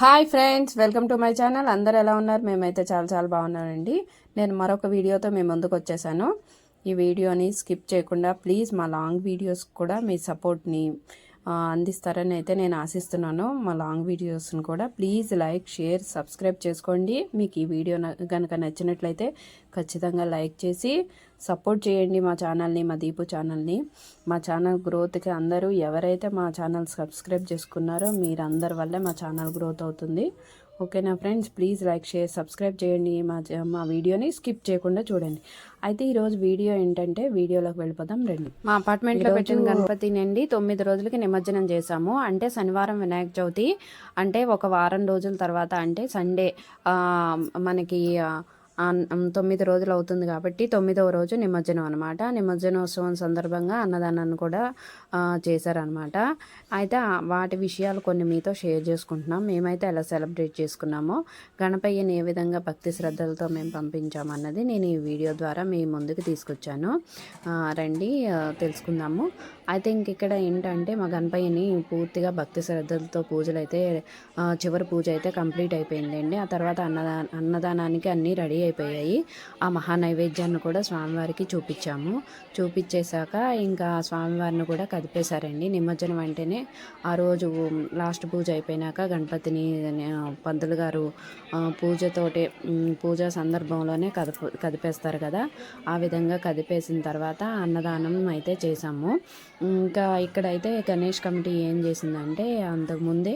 Hi friends welcome to my channel. అందరు ఎలా ఉన్నారు? మేమైతే చాలా చాలా బాగున్నానండి నేను మరొక వీడియోతో మేము ముందుకు వచ్చేసాను. ఈ వీడియోని స్కిప్ చేయకుండా ప్లీజ్ మా లాంగ్ వీడియోస్ కూడా మీ సపోర్ట్ని అందిస్తారని అయితే నేను ఆశిస్తున్నాను. మా లాంగ్ వీడియోస్ని కూడా ప్లీజ్ లైక్ షేర్ సబ్స్క్రైబ్ చేసుకోండి. మీకు ఈ వీడియో కనుక నచ్చినట్లయితే ఖచ్చితంగా లైక్ చేసి సపోర్ట్ చేయండి మా ఛానల్ని మా దీపు ఛానల్ని. మా ఛానల్ గ్రోత్కి అందరూ ఎవరైతే మా ఛానల్ సబ్స్క్రైబ్ చేసుకున్నారో మీరందరి వల్లే మా ఛానల్ గ్రోత్ అవుతుంది. ఓకేనా friends please like share subscribe చేయండి. మా మా వీడియోని స్కిప్ చేయకుండా చూడండి. అయితే ఈరోజు వీడియో ఏంటంటే వీడియోలోకి వెళ్ళిపోదాం రండి. మా అపార్ట్మెంట్లో పెట్టిన గణపతి నుండి తొమ్మిది రోజులకి నిమజ్జనం చేశాము. అంటే శనివారం వినాయక చవితి. అంటే ఒక వారం రోజుల తర్వాత అంటే సండే మనకి తొమ్మిది రోజులు అవుతుంది కాబట్టి తొమ్మిదవ రోజు నిమజ్జనం అనమాట నిమజ్జనోత్సవం సందర్భంగా అన్నదానాన్ని కూడా చేశారనమాట అయితే వాటి విషయాలు కొన్ని మీతో షేర్ చేసుకుంటున్నాం. మేమైతే ఎలా సెలబ్రేట్ చేసుకున్నామో గణపయ్యని ఏ విధంగా భక్తి శ్రద్ధలతో మేము పంపించామన్నది నేను ఈ వీడియో ద్వారా మీ ముందుకు తీసుకొచ్చాను. రండి తెలుసుకుందాము. అయితే ఇంకెక్కడ ఏంటంటే మా గణపయ్యని పూర్తిగా భక్తి శ్రద్ధలతో పూజలు అయితే చివరి పూజ అయితే కంప్లీట్ అయిపోయిందండి. ఆ తర్వాత అన్నదా అన్నదానానికి అన్నీ రెడీ అయిపోయాయి. ఆ మహా నైవేద్యాన్ని కూడా స్వామివారికి చూపించాము. చూపించేశాక ఇంకా స్వామివారిని కూడా కదిపేశారండి. నిమజ్జనం అంటేనే ఆ రోజు లాస్ట్ పూజ అయిపోయినాక గణపతిని పంతులు గారు పూజతోటే పూజ సందర్భంలోనే కదప కదిపేస్తారు కదా. ఆ విధంగా కదిపేసిన తర్వాత అన్నదానం అయితే చేసాము ఇంకా ఇక్కడైతే గణేష్ కమిటీ ఏం చేసిందంటే అంతకుముందే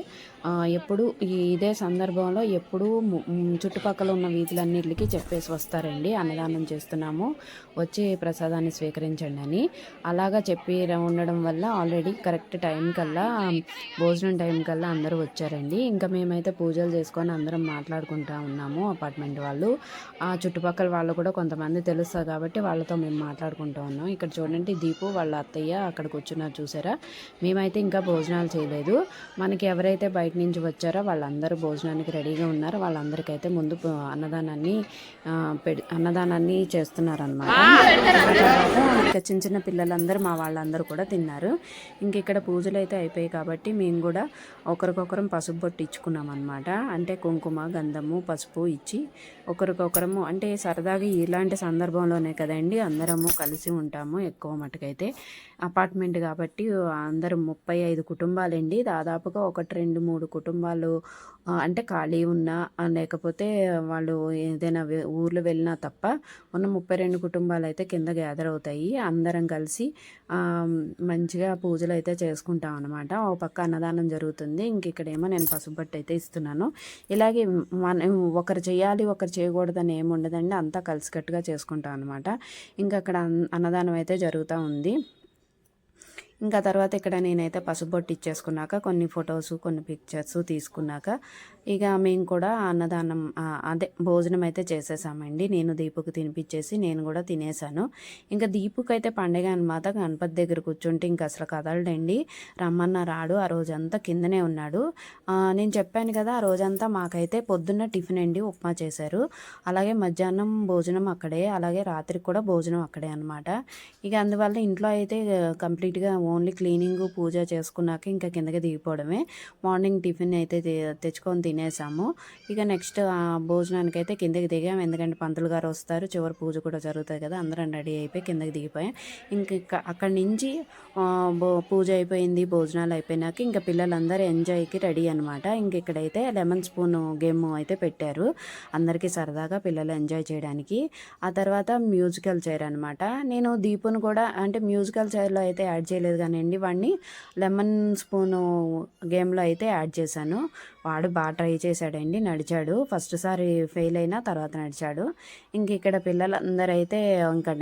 ఎప్పుడు ఈ ఇదే సందర్భంలో ఎప్పుడు చుట్టుపక్కల ఉన్న వీధులన్నిటికీ చెప్పేసి వస్తారండి. అన్నదానం చేస్తున్నాము. వచ్చి ప్రసాదాన్ని స్వీకరించండి అని. అలాగా చెప్పి ఉండడం వల్ల ఆల్రెడీ కరెక్ట్ టైం కల్లా భోజనం టైం కల్లా అందరూ వచ్చారండి. ఇంకా మేమైతే పూజలు చేసుకొని అందరం మాట్లాడుకుంటా ఉన్నాము అపార్ట్మెంట్ వాళ్ళు. ఆ చుట్టుపక్కల వాళ్ళు కూడా కొంతమంది తెలుస్తారు కాబట్టి వాళ్ళతో మేము మాట్లాడుకుంటూ ఉన్నాం. ఇక్కడ చూడండి దీపు వాళ్ళ అత్తయ్య అక్కడ కూర్చున్నారు చూసారా? మేమైతే ఇంకా భోజనాలు చేయలేదు. మనకి ఎవరైతే బయట నుంచి వచ్చారో? వాళ్ళందరూ భోజనానికి రెడీగా ఉన్నారు? వాళ్ళందరికైతే ముందు అన్నదానాన్ని పెడి అన్నదానాన్ని చేస్తున్నారనమాట ఇంకా చిన్న చిన్న పిల్లలందరూ మా వాళ్ళందరూ కూడా తిన్నారు. ఇంక ఇక్కడ పూజలు అయితే అయిపోయాయి కాబట్టి మేము కూడా ఒకరికొకరం పసుపు బొట్టు ఇచ్చుకున్నాం అనమాట అంటే కుంకుమ గంధము పసుపు ఇచ్చి ఒకరికొకరము అంటే సరదాగా ఇలాంటి సందర్భంలోనే కదండి అందరము కలిసి ఉంటాము ఎక్కువ మటుకైతే. అపార్ట్మెంట్ కాబట్టి అందరూ ముప్పై ఐదు కుటుంబాలండి. దాదాపుగా ఒకటి రెండు మూడు కుటుంబాలు అంటే ఖాళీ ఉన్నా లేకపోతే వాళ్ళు ఏదైనా ఊర్లో వెళ్ళినా తప్ప ఉన్న ముప్పై రెండు కుటుంబాలు అయితే కింద గ్యాదర్ అవుతాయి. అందరం కలిసి మంచిగా పూజలు అయితే చేసుకుంటాం అనమాట ఓ పక్క అన్నదానం జరుగుతుంది. ఇంక ఇక్కడేమో నేను పసుపుబట్టి అయితే ఇస్తున్నాను. ఇలాగే మన ఒకరు చేయాలి ఒకరు చేయకూడదని ఏమి ఉండదండి. అంతా కలిసికట్టుగా చేసుకుంటాం అనమాట ఇంకా అక్కడ అన్నదానం అయితే జరుగుతూ ఉంది. ఇంకా తర్వాత ఇక్కడ నేనైతే పసుబొట్టు ఇచ్చేసుకున్నాక కొన్ని ఫొటోస్ కొన్ని పిక్చర్స్ తీసుకున్నాక ఇక మేము కూడా అన్నదానం అదే భోజనం అయితే చేసేసామండి. నేను దీపుకు తినిపించేసి నేను కూడా తినేసాను. ఇంకా దీపుకు అయితే పండగ అనమాట గణపతి దగ్గర కూర్చుంటే ఇంకా అసలు కదలడండి. రమ్మన్న రాడు ఆ రోజంతా కిందనే ఉన్నాడు. నేను చెప్పాను కదా ఆ రోజంతా మాకైతే పొద్దున్న టిఫిన్ అండి ఉప్మా చేశారు. అలాగే మధ్యాహ్నం భోజనం అక్కడే అలాగే రాత్రికి కూడా భోజనం అక్కడే అనమాట ఇక అందువల్ల ఇంట్లో అయితే కంప్లీట్గా ఓన్లీ క్లీనింగ్ పూజ చేసుకున్నాక ఇంకా కిందకి దిగిపోవడమే. మార్నింగ్ టిఫిన్ అయితే తెచ్చుకొని తినేసాము. ఇక నెక్స్ట్ భోజనానికి అయితే కిందకి దిగాము. ఎందుకంటే పంతులు గారు వస్తారు. చివరి పూజ కూడా జరుగుతుంది కదా. అందరం రెడీ అయిపోయి కిందకి దిగిపోయాం. ఇంకా అక్కడి నుంచి పూజ అయిపోయింది. భోజనాలు అయిపోయినాక ఇంకా పిల్లలందరూ ఎంజాయ్కి రెడీ అనమాట ఇంక ఇక్కడైతే లెమన్ స్పూన్ గేమ్ అయితే పెట్టారు. అందరికీ సరదాగా పిల్లలు ఎంజాయ్ చేయడానికి. ఆ తర్వాత మ్యూజికల్ చైర్ అనమాట నేను దీపును కూడా అంటే మ్యూజికల్ చైర్లో అయితే యాడ్ చేయలేదు కానివ్వండి వాడిని. లెమన్ స్పూను గేమ్లో అయితే యాడ్ చేశాను. వాడు బాగా ట్రై చేశాడండి నడిచాడు. ఫస్ట్ సారి ఫెయిల్ అయినా తర్వాత నడిచాడు. ఇంక ఇక్కడ పిల్లలందరూ అయితే ఇంకా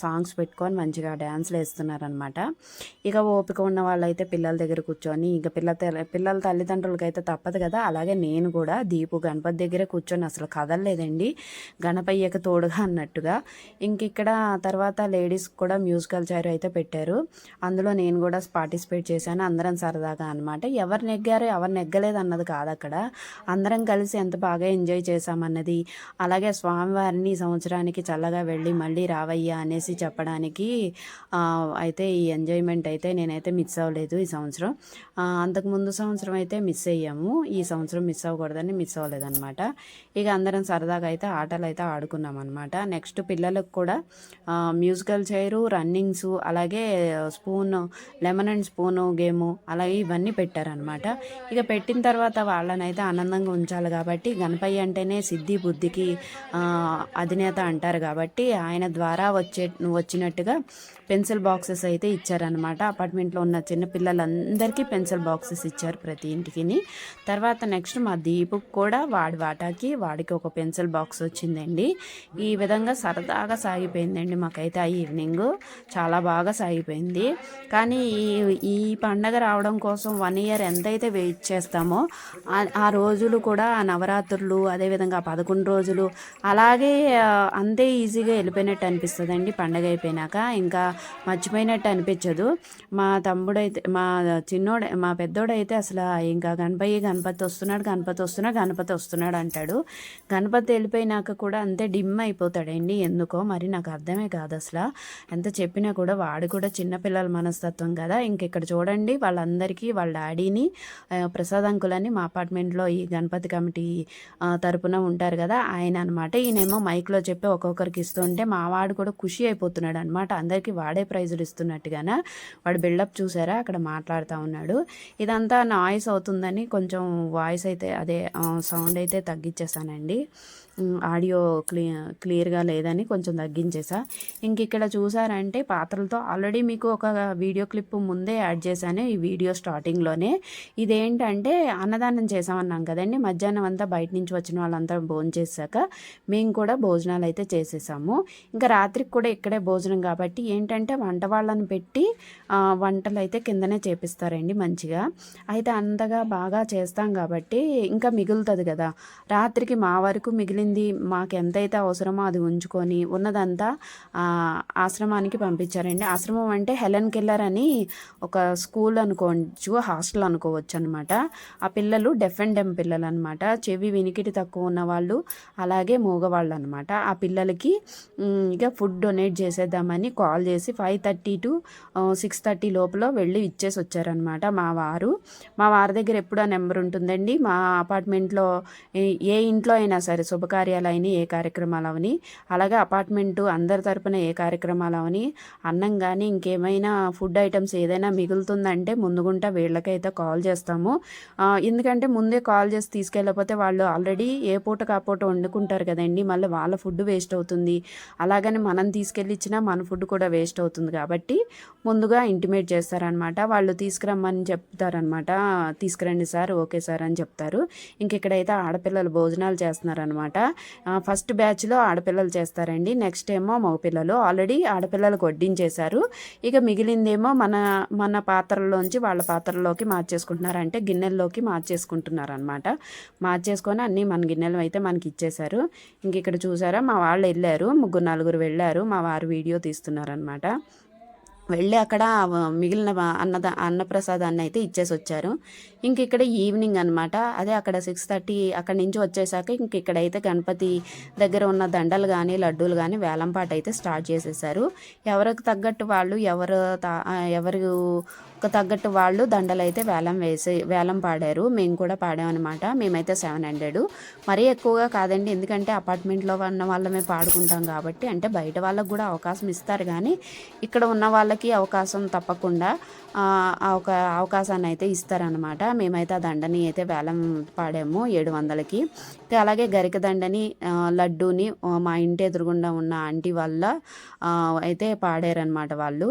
సాంగ్స్ పెట్టుకొని మంచిగా డ్యాన్స్లు వేస్తున్నారనమాట. ఇక ఓపిక ఉన్న వాళ్ళైతే పిల్లల దగ్గర కూర్చొని ఇక పిల్ల పిల్లల తల్లిదండ్రులకి అయితే తప్పదు కదా. అలాగే నేను కూడా దీపు గణపతి దగ్గరే కూర్చొని అసలు కదలలేదండి. గణపయ్యకు తోడుగా అన్నట్టుగా. ఇంక ఇక్కడ తర్వాత లేడీస్ కూడా మ్యూజికల్ చైర్ అయితే పెట్టారు. అందులో నేను కూడా పార్టిసిపేట్ చేశాను. అందరం సరదాగా అనమాట ఎవరు నెగ్గారు ఎవరు నెగ్గలేదు అన్నది కాదు అక్కడ. అందరం కలిసి ఎంత బాగా ఎంజాయ్ చేశామన్నది. అలాగే స్వామివారిని సంవత్సరానికి చల్లగా వెళ్ళి మళ్ళీ రావయ్యా అనేసి చెప్పడానికి అయితే ఈ ఎంజాయ్మెంట్ అయితే నేనైతే మిస్ అవ్వలేదు ఈ సంవత్సరం. అంతకు ముందు సంవత్సరం అయితే మిస్ అయ్యాము. ఈ సంవత్సరం మిస్ అవ్వకూడదని మిస్ అవ్వలేదన్నమాట. ఇక అందరం సరదాగా అయితే ఆటలు అయితే ఆడుకున్నాం అనమాట నెక్స్ట్ పిల్లలకు కూడా మ్యూజికల్ చైరు రన్నింగ్స్ అలాగే spoon lemon and spoon game అలాగే ఇవన్నీ పెట్టారనమాట ఇక పెట్టిన తర్వాత వాళ్ళనైతే ఆనందంగా ఉంచాలి కాబట్టి గణపయ్య అంటేనే సిద్ధి బుద్ధికి అధినేత అంటారు కాబట్టి ఆయన ద్వారా వచ్చే వచ్చినట్టుగా పెన్సిల్ బాక్సెస్ అయితే ఇచ్చారనమాట అపార్ట్మెంట్లో ఉన్న చిన్న పిల్లలందరికీ పెన్సిల్ బాక్సెస్ ఇచ్చారు ప్రతి ఇంటికి తర్వాత నెక్స్ట్ మా దీపుకు కూడా వాడి వాటాకి వాడికి ఒక పెన్సిల్ బాక్స్ వచ్చిందండి. ఈ విధంగా సరదాగా సాగిపోయిందండి. మాకైతే ఆ ఈవినింగ్ చాలా బాగా సాగిపోయింది. కానీ కానీ ఈ ఈ పండగ రావడం కోసం వన్ ఇయర్ ఎంతైతే వెయిట్ చేస్తామో ఆ- రోజులు కూడా ఆ నవరాత్రులు అదేవిధంగా పదకొండు రోజులు అలాగే అంతే ఈజీగా వెళ్ళిపోయినట్టు అనిపిస్తుంది అండి పండగ అయిపోయినాక. ఇంకా మర్చిపోయినట్టు అనిపించదు. మా తమ్ముడైతే మా చిన్నోడు మా పెద్దోడైతే అసలు ఇంకా గణపయ్య గణపతి వస్తున్నాడు గణపతి వస్తున్నాడు గణపతి వస్తున్నాడు అంటాడు. గణపతి వెళ్ళిపోయినాక కూడా అంతే డిమ్ అయిపోతాడండి. ఎందుకో మరి నాకు అర్థమే కాదు అసలు. ఎంత చెప్పినా కూడా వాడు కూడా చిన్నపిల్లల మనస్తత్వం కదా. ఇంక ఇక్కడ చూడండి వాళ్ళందరికీ వాళ్ళ డాడీని ప్రసాద్ అంకుల్ అని మా అపార్ట్మెంట్లో ఈ గణపతి కమిటీ తరపున ఉంటారు కదా ఆయన అనమాట ఈయనేమో మైక్లో చెప్పి ఒక్కొక్కరికి ఇస్తుంటే మా వాడు కూడా ఖుషి అయిపోతున్నాడు అనమాట అందరికీ వాడే ప్రైజులు ఇస్తున్నట్టుగాన. వాడు బిల్డప్ చూసారా? అక్కడ మాట్లాడుతూ ఉన్నాడు. ఇదంతా నాయిస్ అవుతుందని కొంచెం వాయిస్ అయితే అదే సౌండ్ అయితే తగ్గించేసానండి ఆడియో క్లీ క్లియర్గా లేదని కొంచెం తగ్గించేసా. ఇంక ఇక్కడ చూసారంటే పాత్రలతో ఆల్రెడీ మీకు ఒక వీడియో క్లిప్ ముందే యాడ్ చేశాను ఈ వీడియో స్టార్టింగ్లోనే. ఇదేంటంటే అన్నదానం చేసామన్నాం కదండి మధ్యాహ్నం అంతా బయట నుంచి వచ్చిన వాళ్ళంతా భోజనం చేశాక మేము కూడా భోజనాలు అయితే చేసేసాము. ఇంకా రాత్రికి కూడా ఇక్కడే భోజనం కాబట్టి ఏంటంటే వంట వాళ్ళని పెట్టి వంటలు అయితే కిందనే చేపిస్తారండి మంచిగా. అయితే అంతగా బాగా చేస్తాం కాబట్టి ఇంకా మిగులుతుంది కదా. రాత్రికి మా వరకు మిగిలింది మాకు ఎంతైతే అవసరమో అది ఉంచుకొని ఉన్నదంతా ఆశ్రమానికి పంపించారండి. ఆశ్రమం అంటే హెలెన్ కిల్లర్ అని ఒక స్కూల్ అనుకోవచ్చు హాస్టల్ అనుకోవచ్చు అనమాట ఆ పిల్లలు డెఫ్ అండ్ డెమ్ పిల్లలు అనమాట చెవి వినికిడి తక్కువ ఉన్న వాళ్ళు అలాగే మూగవాళ్ళు అనమాట ఆ పిల్లలకి ఇక ఫుడ్ డొనేట్ చేసేద్దామని కాల్ చేసి five thirty to six thirty లోపల వెళ్ళి ఇచ్చేసి వచ్చారనమాట మా వారు. మా వారి దగ్గర ఎప్పుడు ఆ నెంబర్ ఉంటుందండి. మా అపార్ట్మెంట్లో ఏ- ఇంట్లో అయినా సరే శుభకార్యాలు అయినా ఏ కార్యక్రమాలు అవని అలాగే అపార్ట్మెంటు అందరి తరపున ఏ కార్యక్రమాలు అవని అన్నం కానీ ఇంకేమైనా ఫుడ్ ఐటమ్స్ ఏదైనా మిగులుతుందంటే ముందుగుంటా వీళ్ళకైతే కాల్ చేస్తాము. ఎందుకంటే ముందే కాల్ చేసి తీసుకెళ్ళకపోతే వాళ్ళు ఆల్రెడీ ఏ పూట ఆ పూట వండుకుంటారు కదండి మళ్ళీ వాళ్ళ ఫుడ్ వేస్ట్ అవుతుంది. అలాగని మనం తీసుకెళ్ళి ఇచ్చినా మన ఫుడ్ కూడా వేస్ట్ అవుతుంది కాబట్టి ముందుగా ఇంటిమేట్ చేస్తారనమాట. వాళ్ళు తీసుకురమ్మని చెప్తారనమాట. తీసుకురండి సార్ ఓకే సార్ అని చెప్తారు. ఇంక ఇక్కడైతే ఆడపిల్లలు భోజనాలు చేస్తున్నారనమాట. ఫస్ట్ బ్యాచ్లో ఆడపిల్లలు చేస్తారండి. నెక్స్ట్ ఏమో మగపిల్లలు ఆల్రెడీ ఆడపిల్లలకు వడ్డించేశారు ఇక మిగిలిందేమో మన మన పాత్రల్లోంచి వాళ్ళ పాత్రల్లోకి మార్చేసుకుంటున్నారు. అంటే గిన్నెల్లోకి మార్చేసుకుంటున్నారు అనమాట మార్చేసుకొని అన్నీ మన గిన్నెలు అయితే మనకి ఇచ్చేశారు. ఇంక ఇక్కడ చూసారా? మా వాళ్ళు వెళ్ళారు. ముగ్గురు నలుగురు వెళ్ళారు. మా వారు వీడియో తీస్తున్నారనమాట వెళ్ళి అక్కడ మిగిలిన అన్నద అన్నప్రసాదాన్ని అయితే ఇచ్చేసి వచ్చారు ఇంక ఇక్కడ ఈవినింగ్ అనమాట అదే అక్కడ సిక్స్ థర్టీ అక్కడి నుంచి వచ్చేసాక ఇంక ఇక్కడైతే గణపతి దగ్గర ఉన్న దండలు కానీ లడ్డూలు కానీ వేలంపాట అయితే స్టార్ట్ చేసేసారు. ఎవరికి తగ్గట్టు వాళ్ళు ఎవరు తా- ఎవరు తగ్గట్టు వాళ్ళు దండలు అయితే వేలం వేసి వేలం పాడారు. మేము కూడా పాడామన్నమాట. మేమైతే సెవెన్ హండ్రెడ్. మరీ ఎక్కువగా కాదండి. ఎందుకంటే అపార్ట్మెంట్లో ఉన్న వాళ్ళమే పాడుకుంటాం కాబట్టి అంటే బయట వాళ్ళకు కూడా అవకాశం ఇస్తారు కానీ ఇక్కడ ఉన్న వాళ్ళకి అవకాశం తప్పకుండా ఒక అవకాశాన్ని అయితే ఇస్తారనమాట మేమైతే ఆ దండని అయితే వేలం పాడాము ఏడు వందలకి. అలాగే గరికదండని లడ్డూని మా ఇంటి ఎదురుగుండా ఉన్న ఆంటీ వల్ల అయితే పాడారనమాట వాళ్ళు.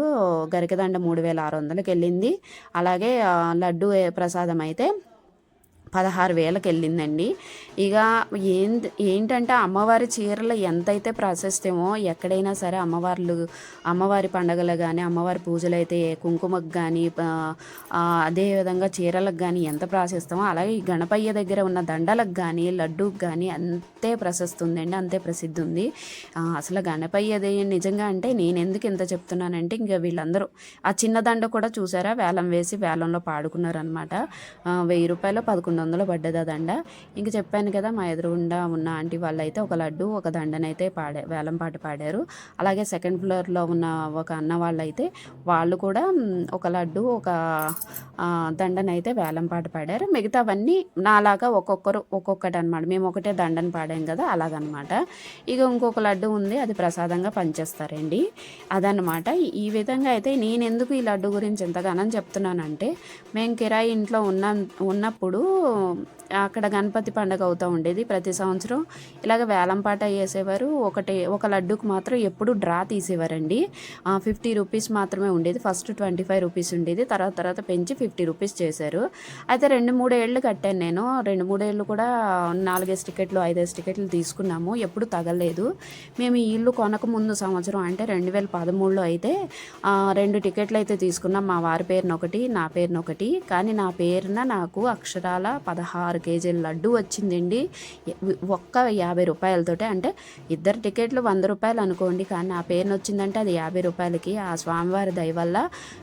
గరికదండ మూడు వేల ఆరు వందలకి వెళ్ళింది అలాగే లడ్డు ప్రసాదం అయితే పదహారు వేలకు వెళ్ళిందండి ఇక ఏం ఏంటంటే అమ్మవారి చీరలు ఎంతైతే ప్రశస్తమో ఎక్కడైనా సరే అమ్మవార్లు అమ్మవారి పండగలు కానీ అమ్మవారి పూజలు అయితే కుంకుమకు కానీ అదేవిధంగా చీరలకు కానీ ఎంత ప్రాశస్తమో అలాగే ఈ గణపయ్య దగ్గర ఉన్న దండలకు కానీ లడ్డూకి కానీ అంతే ప్రశస్తి ఉందండి అంతే ప్రసిద్ధి ఉంది అసలు గణపయ్యది నిజంగా అంటే నేను ఎందుకు ఇంత చెప్తున్నానంటే ఇంకా వీళ్ళందరూ ఆ చిన్న దండ కూడా చూసారా? వేలం వేసి వేలంలో పాడుకున్నారనమాట వెయ్యి రూపాయలు పదకొండు వందలు పడ్డది ఆ దండ. ఇంక చెప్పాను కదా మా ఎదురుగుండా ఉన్న ఆంటీ వాళ్ళు అయితే ఒక లడ్డు ఒక దండనైతే పాడే వేలం పాట పాడారు. అలాగే సెకండ్ ఫ్లోర్లో ఉన్న ఒక అన్న వాళ్ళు అయితే వాళ్ళు కూడా ఒక లడ్డు ఒక దండనైతే వేలం పాట పాడారు. మిగతావన్నీ నాలాగా ఒక్కొక్కరు ఒక్కొక్కటి అనమాట మేము ఒకటే దండను పాడాం కదా అలాగనమాట ఇక ఇంకొక లడ్డు ఉంది అది ప్రసాదంగా పనిచేస్తారండి అదనమాట ఈ విధంగా అయితే నేను ఎందుకు ఈ లడ్డు గురించి ఎంతగానో చెప్తున్నానంటే మేము కిరాయి ఇంట్లో ఉన్న ఉన్నప్పుడు అక్కడ గణపతి పండగ అవుతూ ఉండేది ప్రతి సంవత్సరం. ఇలాగ వేలంపాట వేసేవారు. ఒకటి ఒక లడ్డుకు మాత్రం ఎప్పుడు డ్రా తీసేవారండి. ఫిఫ్టీ రూపీస్ మాత్రమే ఉండేది. ఫస్ట్ ట్వంటీ ఫైవ్ రూపీస్ ఉండేది. తర్వాత తర్వాత పెంచి ఫిఫ్టీ రూపీస్ చేశారు. అయితే రెండు మూడేళ్ళు కట్టాను నేను. రెండు మూడేళ్ళు కూడా నాలుగేసి టికెట్లు ఐదేసి టికెట్లు తీసుకున్నాము. ఎప్పుడు తగలేదు. మేము ఈ ఇల్లు కొనక ముందు సంవత్సరం అంటే రెండు వేల పదమూడులో అయితే రెండు టికెట్లు అయితే తీసుకున్నాం. మా వారి పేరున ఒకటి నా పేరున ఒకటి కానీ నా పేరున నాకు అక్షరాల పదహారు కేజీల లడ్డు వచ్చిందండి. ఒక్క యాభై రూపాయలతోటే అంటే ఇద్దరు టికెట్లు వంద రూపాయలు అనుకోండి కానీ నా పేరు వచ్చిందంటే అది యాభై రూపాయలకి. ఆ స్వామివారి దయ వల్ల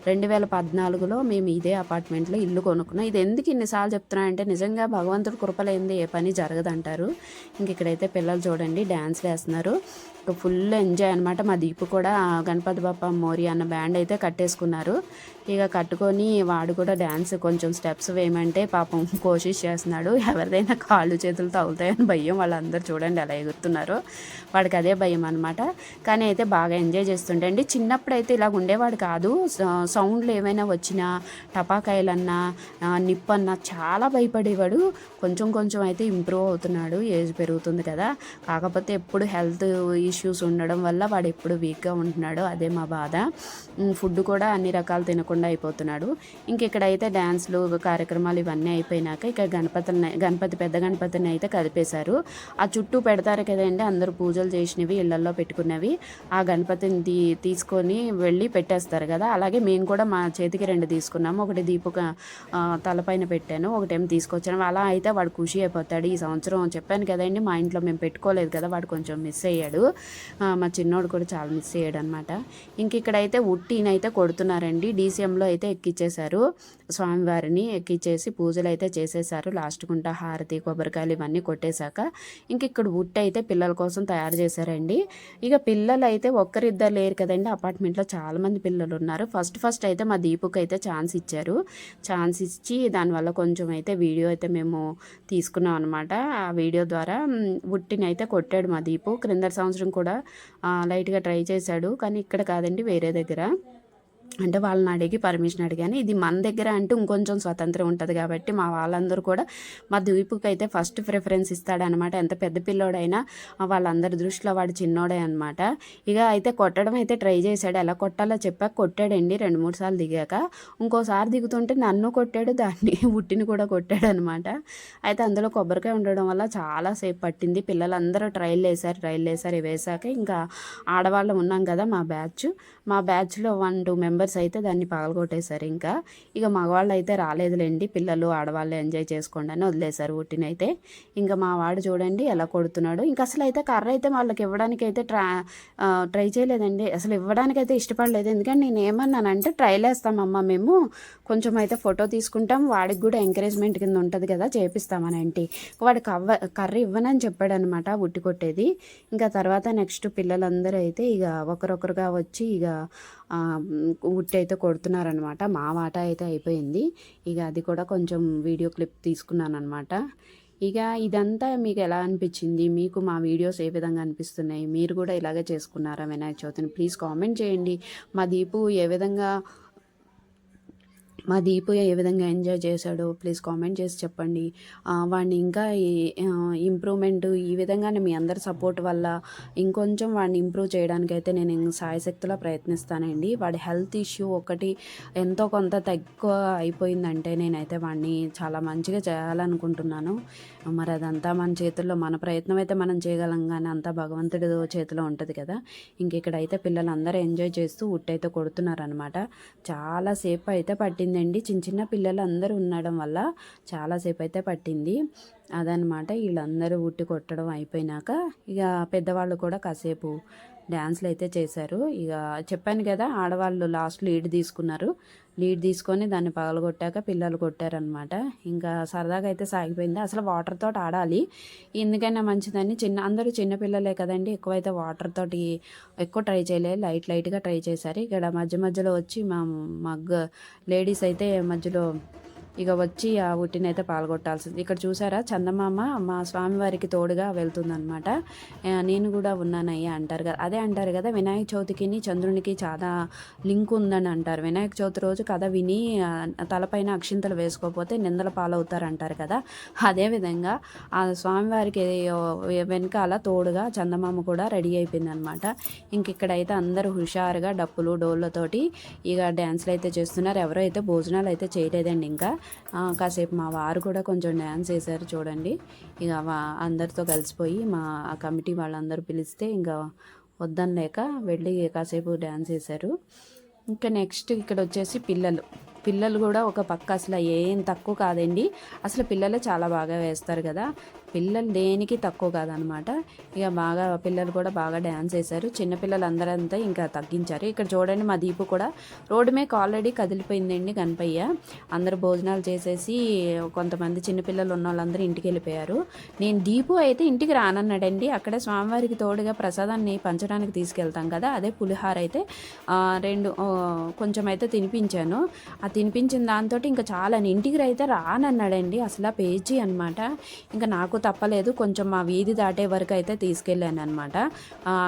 రెండు వేల పద్నాలుగులో మేము ఇదే అపార్ట్మెంట్లో ఇల్లు కొనుక్కున్నాం. ఇది ఎందుకు ఇన్నిసార్లు చెప్తున్నా అంటే నిజంగా భగవంతుడు కృపలేంది ఏ పని జరగదంటారు. ఇంక ఇక్కడైతే పిల్లలు చూడండి డ్యాన్స్ వేస్తున్నారు. ఫుల్ ఎంజాయ్ అనమాట మా దీపు కూడా గణపతి బాప మోరి అన్న బ్యాండ్ అయితే కట్టేసుకున్నారు. ఇక కట్టుకొని వాడు కూడా డ్యాన్స్ కొంచెం స్టెప్స్ వేయమంటే పాపం కోషిష్ చేస్తున్నాడు. ఎవరిదైనా కాళ్ళు చేతులు తగులుతాయని భయం. వాళ్ళందరూ చూడండి ఎలా ఎగురుతున్నారు. వాడికి అదే భయం అనమాట కానీ అయితే బాగా ఎంజాయ్ చేస్తుంటే అండి. చిన్నప్పుడు అయితే ఇలా ఉండేవాడు కాదు. సౌండ్లు ఏమైనా వచ్చినా టపాకాయలన్నా ఆ, నిప్పన్నా చాలా భయపడేవాడు. కొంచెం కొంచెం అయితే ఇంప్రూవ్ అవుతున్నాడు. ఏజ్ పెరుగుతుంది కదా. కాకపోతే ఎప్పుడు హెల్త్ ఇష్యూస్ ఉండడం వల్ల వాడు ఎప్పుడు వీక్గా ఉంటున్నాడు అదే మా బాధ. ఫుడ్ కూడా అన్ని రకాలు తినకుండా అయిపోతున్నాడు. ఇంక ఇక్కడైతే డ్యాన్స్లు కార్యక్రమాలు ఇవన్నీ అయిపోయినాక ఇక గణపతిని గణపతి పెద్ద గణపతిని అయితే కదిపేశారు. ఆ చుట్టూ పెడతారు కదండి అందరూ పూజలు చేసినవి ఇళ్ళలో పెట్టుకున్నవి. ఆ గణపతిని తీ తీసుకొని వెళ్ళి పెట్టేస్తారు కదా. అలాగే మేము కూడా మా చేతికి రెండు తీసుకున్నాము. ఒకటి దీపక తలపైన పెట్టాను ఒకటేమో తీసుకొచ్చాను. అలా అయితే వాడు ఖుషి అయిపోతాడు. ఈ సంవత్సరం చెప్పాను కదండి మా ఇంట్లో మేము పెట్టుకోలేదు కదా వాడు కొంచెం మిస్ అయ్యాడు. మా చిన్నోడు కూడా చాలా మిస్ అయ్యాడు అనమాట ఇంక ఇక్కడైతే ఉట్టినైతే కొడుతున్నారండి డీసీఎంలో అయితే ఎక్కిచ్చేశారు. స్వామివారిని ఎక్కిచ్చేసి పూజలు అయితే చేసేసారు లాస్ట్ గుంట హారతి కొబ్బరికాయలు ఇవన్నీ కొట్టేశాక ఇంక ఇక్కడ ఉట్టి అయితే పిల్లల కోసం తయారు చేశారండి. ఇక పిల్లలు అయితే ఒక్కరిద్దరు లేరు కదండి. అపార్ట్మెంట్లో చాలామంది పిల్లలు ఉన్నారు. ఫస్ట్ ఫస్ట్ అయితే మా దీపుకి అయితే ఛాన్స్ ఇచ్చారు. ఛాన్స్ ఇచ్చి దానివల్ల కొంచెం అయితే వీడియో అయితే మేము తీసుకున్నాం అనమాట ఆ వీడియో ద్వారా మ్, ఉట్టిని అయితే కొట్టాడు మా దీపు. క్రింద సంవత్సరం కూడా లైట్గా ట్రై చేశాడు. కానీ ఇక్కడ కాదండి వేరే దగ్గర. అంటే వాళ్ళని అడిగి పర్మిషన్ అడిగాను. ఇది మన దగ్గర అంటే ఇంకొంచెం స్వతంత్రం ఉంటుంది కాబట్టి మా వాళ్ళందరూ కూడా మా దీపుకి అయితే ఫస్ట్ ప్రిఫరెన్స్ ఇస్తాడనమాట ఎంత పెద్ద పిల్లోడైనా వాళ్ళందరి దృష్టిలో వాడు చిన్నోడే అనమాట ఇక అయితే కొట్టడం అయితే ట్రై చేశాడు. ఎలా కొట్టాలో చెప్పాక కొట్టాడండి రెండు మూడు సార్లు దిగాక. ఇంకోసారి దిగుతుంటే నన్ను కొట్టాడు దాన్ని ఉట్టిని కూడా కొట్టాడు అనమాట అయితే అందులో కొబ్బరికాయ ఉండడం వల్ల చాలాసేపు పట్టింది. పిల్లలందరూ ట్రైల్ వేశారు ట్రైల్ వేశారు. వేసాక ఇంకా ఆడవాళ్ళం ఉన్నాం కదా మా బ్యాచ్. మా బ్యాచ్లో వన్ టూ మెంబర్స్ అయితే దాన్ని పగలగొట్టేశారు ఇంకా. ఇక మగవాళ్ళు అయితే రాలేదులేండి పిల్లలు ఆడవాళ్ళు ఎంజాయ్ చేసుకోండి అని వదిలేశారు ఉట్టినైతే ఇంకా మా వాడు చూడండి ఎలా కొడుతున్నాడు. ఇంకా అసలు అయితే కర్ర అయితే వాళ్ళకి ఇవ్వడానికి అయితే ట్రా ట్రై చేయలేదండి. అసలు ఇవ్వడానికి అయితే ఇష్టపడలేదు. ఎందుకంటే నేను ఏమన్నానంటే ట్రైల్ వేస్తామమ్మా మేము. కొంచెం అయితే ఫోటో తీసుకుంటాం. వాడికి కూడా ఎంకరేజ్మెంట్ కింద ఉంటుంది కదా చేపిస్తామని అంటే వాడికి కవ్వ కర్ర ఇవ్వనని చెప్పాడు అనమాట ఉట్టి కొట్టేది. ఇంకా తర్వాత నెక్స్ట్ పిల్లలందరూ అయితే ఇక ఒకరొకరుగా వచ్చి ఇక ఉట్టి అయితే కొడుతున్నారనమాట మా వాట అయితే అయిపోయింది. ఇక అది కూడా కొంచెం వీడియో క్లిప్ తీసుకున్నాను అనమాట ఇక ఇదంతా మీకు ఎలా అనిపించింది? మీకు మా వీడియోస్ ఏ విధంగా అనిపిస్తున్నాయి? మీరు కూడా ఇలాగే చేసుకున్నారా వినాయక చవితిని? ప్లీజ్ కామెంట్ చేయండి. మా దీపు ఏ విధంగా మా దీపయ్య ఏ విధంగా ఎంజాయ్ చేశాడో ప్లీజ్ కామెంట్ చేసి చెప్పండి. వాడిని ఇంకా ఇంప్రూవ్మెంట్ ఈ విధంగానే మీ అందరి సపోర్ట్ వల్ల ఇంకొంచెం వాడిని ఇంప్రూవ్ చేయడానికి అయితే నేను సాయశక్తిలా సాయశక్తిలో ప్రయత్నిస్తానండి. వాడి హెల్త్ ఇష్యూ ఒకటి ఎంతో కొంత తక్కువ అయిపోయిందంటే నేనైతే వాడిని చాలా మంచిగా చేయాలనుకుంటున్నాను. మరి అదంతా మన చేతుల్లో మన ప్రయత్నం అయితే మనం చేయగలం కానీ అంతా భగవంతుడి చేతిలో ఉంటుంది కదా. ఇంక ఇక్కడైతే పిల్లలందరూ ఎంజాయ్ చేస్తూ ఉట్టయితే కొడుతున్నారనమాట చాలాసేపు అయితే పట్టింది పట్టిందండి. చిన్న చిన్న పిల్లలు అందరూ ఉండడం వల్ల చాలాసేపు అయితే పట్టింది. అదనమాట వీళ్ళందరూ ఉట్టి కొట్టడం అయిపోయినాక ఇక పెద్దవాళ్ళు కూడా కాసేపు డ్యాన్స్లు అయితే చేశారు. ఇక చెప్పాను కదా ఆడవాళ్ళు లాస్ట్ లీడ్ తీసుకున్నారు. లీడ్ తీసుకొని దాన్ని పగలగొట్టాక పిల్లలు కొట్టారనమాట ఇంకా సరదాగా అయితే సాగిపోయింది. అసలు వాటర్ తోటి ఆడాలి. ఎందుకైనా మంచిదని చిన్న అందరూ చిన్నపిల్లలే కదండి. ఎక్కువైతే వాటర్ తోటి ఎక్కువ ట్రై చేయలేదు లైట్ లైట్గా ట్రై చేశారు. ఇక్కడ మధ్య మధ్యలో వచ్చి మా మగ్ లేడీస్ అయితే మధ్యలో ఇక వచ్చి ఆ ఉట్టినైతే పాల్గొట్టాల్సింది. ఇక్కడ చూసారా? చందమామ మా స్వామివారికి తోడుగా వెళ్తుందనమాట నేను కూడా ఉన్నానయ్యా అంటారు కదా. అదే అంటారు కదా వినాయక చవితికి చంద్రునికి చాలా లింక్ ఉందని అంటారు. వినాయక చవితి రోజు కథ విని తలపైన అక్షింతలు వేసుకోకపోతే నిందల పాలవుతారు అంటారు కదా అదేవిధంగా ఆ స్వామివారికి వెనకాల తోడుగా చందమామ కూడా రెడీ అయిపోయింది అనమాట ఇంక ఇక్కడైతే అందరూ హుషారుగా డప్పులు డోళ్ళతోటి ఇక డ్యాన్స్లు అయితే చేస్తున్నారు. ఎవరో అయితే భోజనాలు అయితే చేయలేదండి ఇంకా. కాసేపు మా వారు కూడా కొంచెం డ్యాన్స్ వేశారు చూడండి. ఇక వా- అందరితో కలిసిపోయి మా కమిటీ వాళ్ళందరూ పిలిస్తే ఇంకా వద్దనలేక వెళ్ళి కాసేపు డ్యాన్స్ వేశారు ఇంకా నెక్స్ట్ ఇక్కడ వచ్చేసి పిల్లలు. పిల్లలు కూడా ఒక పక్క అసలు ఏం తక్కువ కాదండి. అసలు పిల్లలు చాలా బాగా వేస్తారు కదా. పిల్లలు దేనికి తక్కువ కాదనమాట. ఇక బాగా పిల్లలు కూడా బాగా డ్యాన్స్ వేశారు. చిన్నపిల్లలు అందరంతా ఇంకా తగ్గించారు. ఇక్కడ చూడండి మా దీపు కూడా రోడ్డు మీద ఆల్రెడీ కదిలిపోయిందండి గణపయ్య. అందరూ భోజనాలు చేసేసి కొంతమంది చిన్నపిల్లలు ఉన్న వాళ్ళందరూ ఇంటికి వెళ్ళిపోయారు. నేను దీపు అయితే ఇంటికి రానన్నాడండి. అక్కడ స్వామివారికి తోడుగా ప్రసాదాన్ని పంచడానికి తీసుకెళ్తాం కదా. అదే పులిహార అయితే రెండు కొంచెం అయితే తినిపించాను. ఆ తినిపించిన దాంతో ఇంకా చాలా ఇంటికి అయితే రానన్నాడండి. అసలు ఆ పేజీ అనమాట ఇంకా నాకు తప్పలేదు. కొంచెం మా వీధి దాటే వరకు అయితే తీసుకెళ్ళాను అనమాట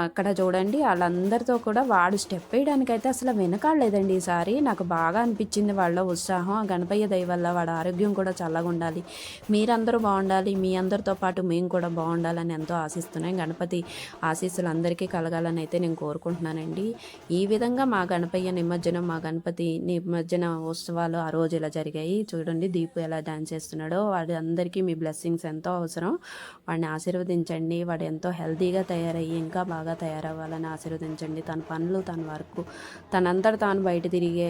అక్కడ చూడండి వాళ్ళందరితో కూడా వాడు స్టెప్ వేయడానికి అయితే అసలు వెనకాడలేదండి ఈసారి. నాకు బాగా అనిపించింది వాళ్ళ ఉత్సాహం ఆ గణపయ్య దయ వల్ల వాడి ఆరోగ్యం కూడా చల్లగా ఉండాలి మీరందరూ బాగుండాలి. మీ అందరితో పాటు మేము కూడా బాగుండాలని ఎంతో ఆశిస్తున్నాం. గణపతి ఆశీస్సులు అందరికీ కలగాలని అయితే నేను కోరుకుంటున్నానండి. ఈ విధంగా మా గణపయ్య నిమజ్జనం మా గణపతి నిమజ్జనం ఉత్సవాలు ఆ రోజు ఇలా జరిగాయి చూడండి దీపు ఎలా డాన్స్ చేస్తున్నాడో వాడి అందరికీ మీ బ్లెస్సింగ్స్ ఎంతో అవసరం. వాడిని ఆశీర్వదించండి వాడు ఎంతో హెల్తీగా తయారయ్యి ఇంకా బాగా తయారవ్వాలని ఆశీర్వదించండి. తన పనులు తన వర్క్ తనంతట తాను బయట తిరిగే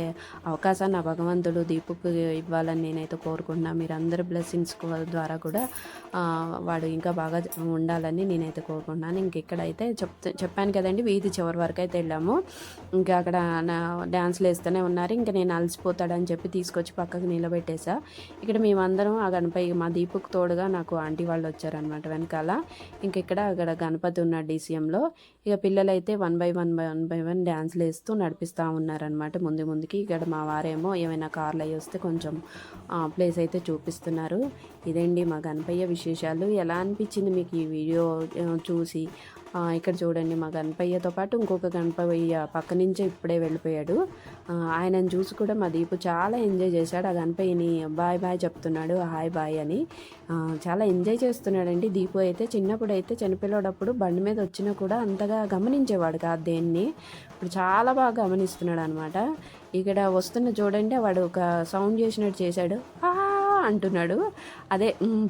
అవకాశాన్ని ఆ భగవంతుడు దీపుకు ఇవ్వాలని నేనైతే కోరుకుంటున్నా. మీరు బ్లెస్సింగ్స్ ద్వారా కూడా వాడు ఇంకా బాగా ఉండాలని నేనైతే కోరుకుంటున్నాను. ఇంక ఇక్కడైతే చెప్తే చెప్పాను కదండి వీధి చివరి వరకు అయితే వెళ్ళాము. ఇంకా అక్కడ నా డ్యాన్స్లు వేస్తూనే ఉన్నారు. ఇంకా నేను అని చెప్పి తీసుకొచ్చి పక్కకు నిలబెట్టేసా. ఇక్కడ మేమందరం ఆ గణపతి మా దీపుకు తోడుగా నాకు ఆంటీ వాళ్ళు వచ్చారనమాట వెనకాల. ఇంక ఇక్కడ అక్కడ గణపతి ఉన్న డీసీఎంలో ఇక పిల్లలైతే one by one by one by one డ్యాన్స్లు వేస్తూ నడిపిస్తూ ఉన్నారనమాట ముందు ముందుకి. ఇక్కడ మా వారేమో ఏమైనా కార్లు అవి వస్తే కొంచెం ప్లేస్ అయితే చూపిస్తున్నారు. ఇదండి మా గణపయ్య విశేషాలు. ఎలా అనిపించింది మీకు ఈ వీడియో చూసి? ఇక్కడ చూడండి మా గణపయ్యతో పాటు ఇంకొక గణపయ్య పక్క నుంచే ఇప్పుడే వెళ్ళిపోయాడు. ఆయనను చూసి కూడా మా దీపు చాలా ఎంజాయ్ చేశాడు. ఆ గణపయ్యని బాయ్ బాయ్ చెప్తున్నాడు హాయ్ బాయ్ అని. చాలా ఎంజాయ్ చేస్తున్నాడండి. దీపు అయితే చిన్నప్పుడు అయితే చనిపోయేటప్పుడు బండి మీద వచ్చినా కూడా అంతగా గమనించేవాడు కాదు దేన్ని. ఇప్పుడు చాలా బాగా గమనిస్తున్నాడు అనమాట ఇక్కడ వస్తున్న చూడండి వాడు ఒక సౌండ్ చేసినట్టు చేశాడు. "ఆ" అంటున్నాడు. అదే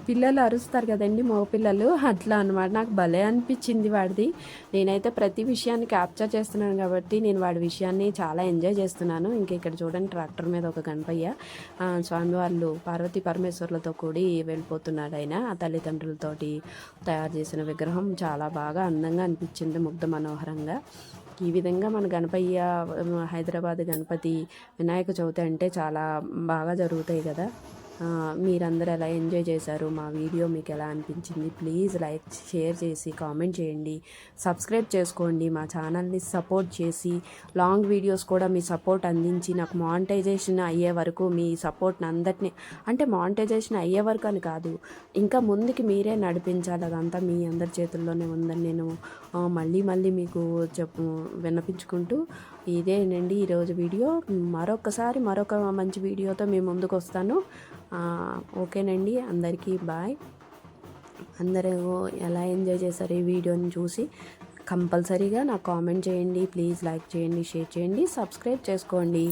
పిల్లలు అరుస్తారు కదండి మగ పిల్లలు. అట్లా అనమాట నాకు భలే అనిపించింది వాడిది. నేనైతే ప్రతి విషయాన్ని క్యాప్చర్ చేస్తున్నాను కాబట్టి నేను వాడి విషయాన్ని చాలా ఎంజాయ్ చేస్తున్నాను. ఇంక ఇక్కడ చూడండి ట్రాక్టర్ మీద ఒక గణపయ్య స్వామి వాళ్ళు పార్వతీ పరమేశ్వర్లతో కూడి వెళ్ళిపోతున్నాడు ఆయన. ఆ తల్లిదండ్రులతోటి తయారు చేసిన విగ్రహం చాలా బాగా అందంగా అనిపించింది ముగ్ధ మనోహరంగా. ఈ విధంగా మన గణపయ్య హైదరాబాద్ గణపతి వినాయక చవితి అంటే చాలా బాగా జరుగుతాయి కదా. మీరందరూ ఎలా ఎంజాయ్ చేశారు? మా వీడియో మీకు ఎలా అనిపించింది? ప్లీజ్ లైక్ షేర్ చేసి కామెంట్ చేయండి. సబ్స్క్రైబ్ చేసుకోండి. మా ఛానల్ని సపోర్ట్ చేసి లాంగ్ వీడియోస్ కూడా మీ సపోర్ట్ అందించి నాకు మానిటైజేషన్ అయ్యే వరకు మీ సపోర్ట్ని అందరినీ అంటే మానిటైజేషన్ అయ్యే వరకు అని కాదు ఇంకా ముందుకి మీరే నడిపించాలి. అదంతా మీ అందరి చేతుల్లోనే ఉందని నేను మళ్ళీ మళ్ళీ మీకు చెప్పు విన్నపించుకుంటూ ఇదేనండి ఈరోజు వీడియో. మరొకసారి మరొక మంచి వీడియోతో మేము ముందుకు వస్తాను. ఓకేనండి అందరికీ బాయ్. అందరూ ఎలా ఎంజాయ్ చేశారు ఈ వీడియోని చూసి కంపల్సరీగా నాకు కామెంట్ చేయండి ప్లీజ్ లైక్ చేయండి షేర్ చేయండి సబ్స్క్రైబ్ చేసుకోండి.